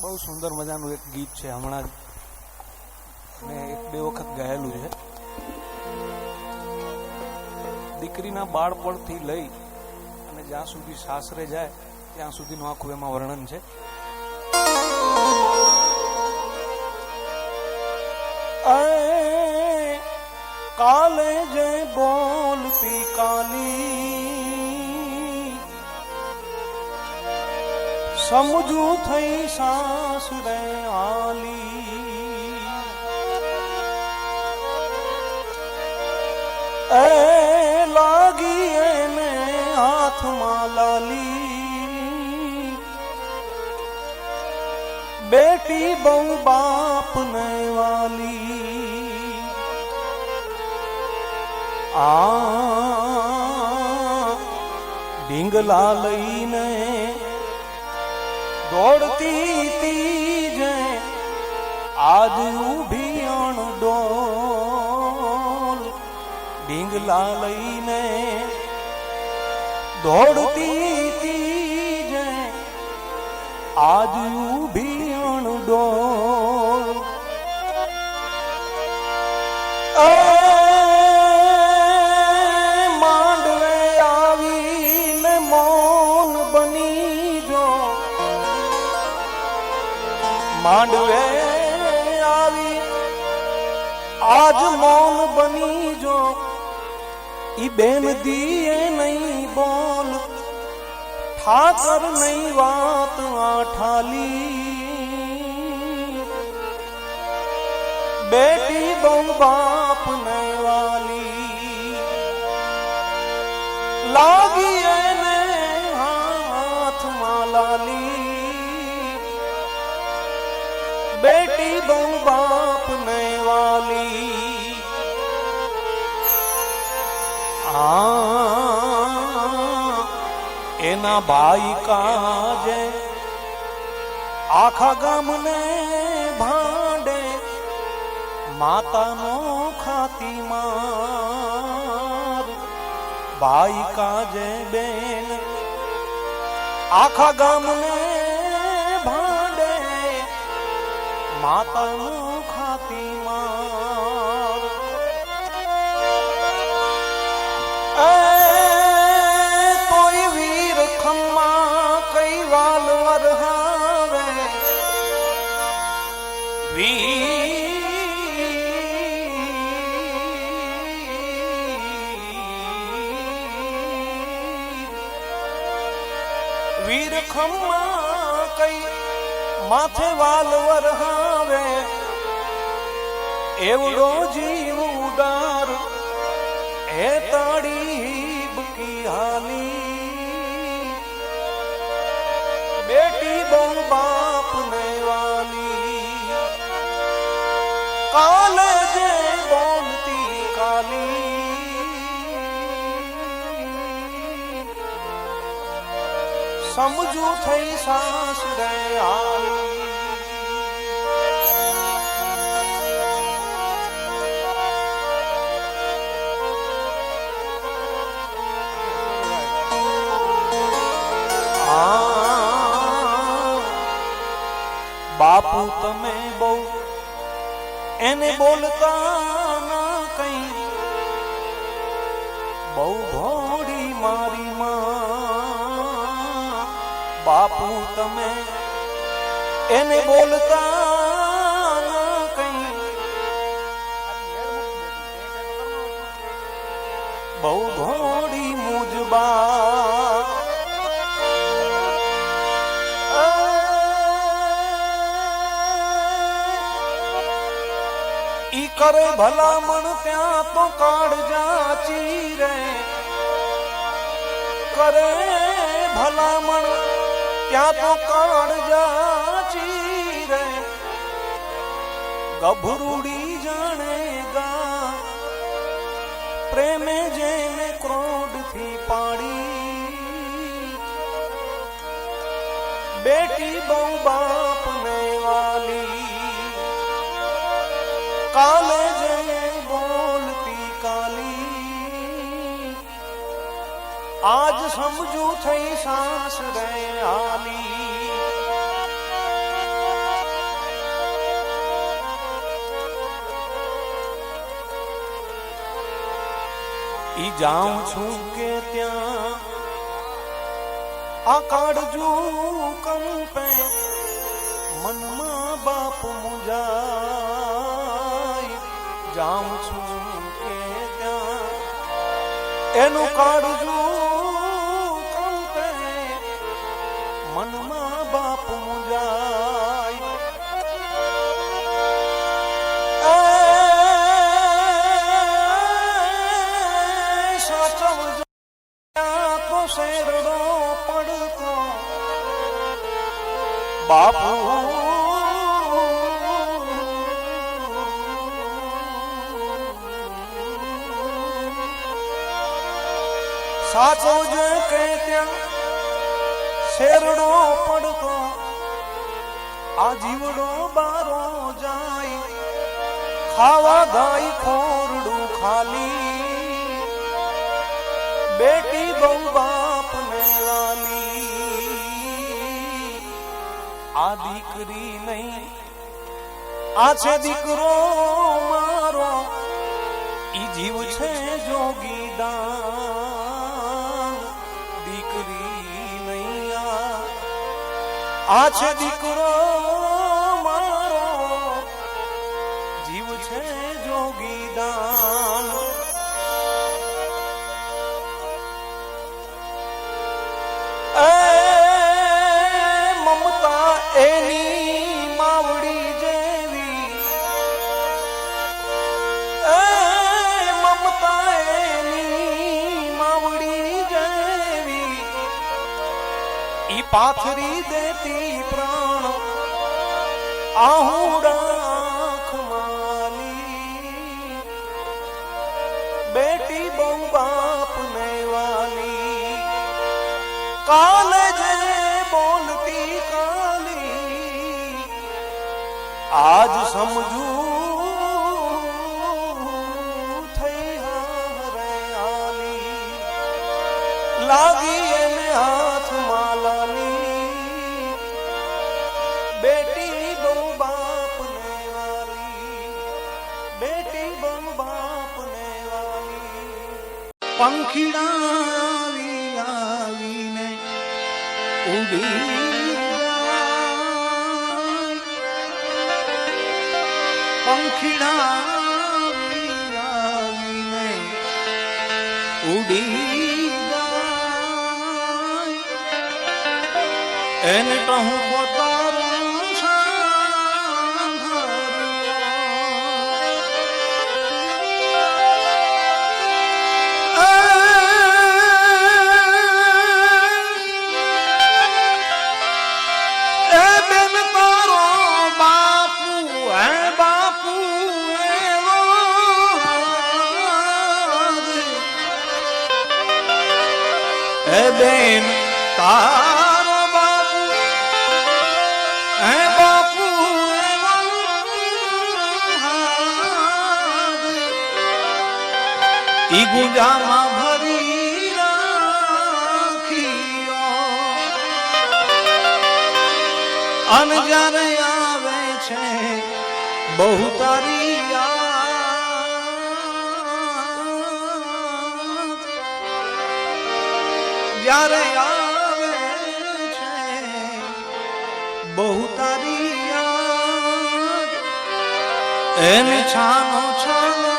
બહુ સુંદર મજાનું એક ગીત છે હમણાં જ. મેં એક બે વખત ગાયેલું છે. દીકરીના બાળપણથી લઈ અને જ્યાં સુધી સાસરે જાય, ત્યાં સુધીનું આખું એમાં વર્ણન છે. કાલે જે બોલતી કાલી સમજુ થઈ સાસ રે આલી. એ લાગી એને હાથમાં લાલી. બેટી બહુ બાપ ને વાલી. આ ડીંગલા લઈને દોડતી તીજે આજ ઊભી અણડોલ ડીંગલા લઈને દોડતી તીજે આજ ઊભી અણડોલ એ માંડવે આવી. આજ મૌન બની જો. ઈ બેન દીએ નહીં બોલ. ઠાકર નહીં વાત આઠાલી. બેટી બહુ બાપ નહીં વાલી. લાગી બહુ બાપ વાલી આ એના ભાઈ કાજે આખા ગામને ભાંડે માતાનો ખાતી માર ભાઈ કાજે બેન આખા ગામને માતાનો ખાતી માર તોય વીર ખમ્મા કઈ વાલ વરહાવે વીર વીર ખમ્મા કઈ માથે વાલ વરહાવે એવડો જીવ ઉદાર એ તાળી કી હાલી બેટી બહુ બાપ ને વાલી કાલે જે બોલતી કાલી. સમજુ થઈ સાસ રે એને બોલતા ના કઈ. બહુ ભોળી મારી માં. બાપુ તમે એને બોલતા ના કઈ. બહુ ભોળી મુજબા. કરે ભલામણ ત્યાં તો કાળજા ચીરે કરે ભલામણ ત્યાં તો કાળજા ચીરે ગભરૂડી જાણે ગા. પ્રેમે જેને ક્રોડથી પાડી બેટી બહુ બાપ સમજુ થઈ સાસ આની ઈ જાઉં છું કે ત્યાં આ કાઢજુ કંપે મનમાં બાપ મુજાય. જાઉં છું કે ત્યાં એનું કાઢજું સાચવજો કે ત્યાં શેરડો પડતો, આ જીવડો બારો જાય. ખાવા ગાય ખોરડું ખાલી, બેટી બહુ બાપ વાલી આ દીકરી નહીં, આ છે દીકરો મારો, ઈ જીવ છે જોગી આ છે દીકરો મારો જીવ છે જોગી પાથરી દેતી પ્રાણ. આહુડાખ માલી. બેટી બહુ બાપ વાલી કાલે જે બોલતી કાલી. આજ સમજુ થઈ હારે આલી. લાગી બેટી બમ બાપ ને વાલી આવીને ઉડી પંખીડાવી આવીને ઉડી એને તો હું પોતાનું ઈ ગુંજામાં ભરી રાખીયો અન જ્યારે આવે છે, બહુ તારી જ્યારે આવે છે, બહુ તારી એને છાનો છાનો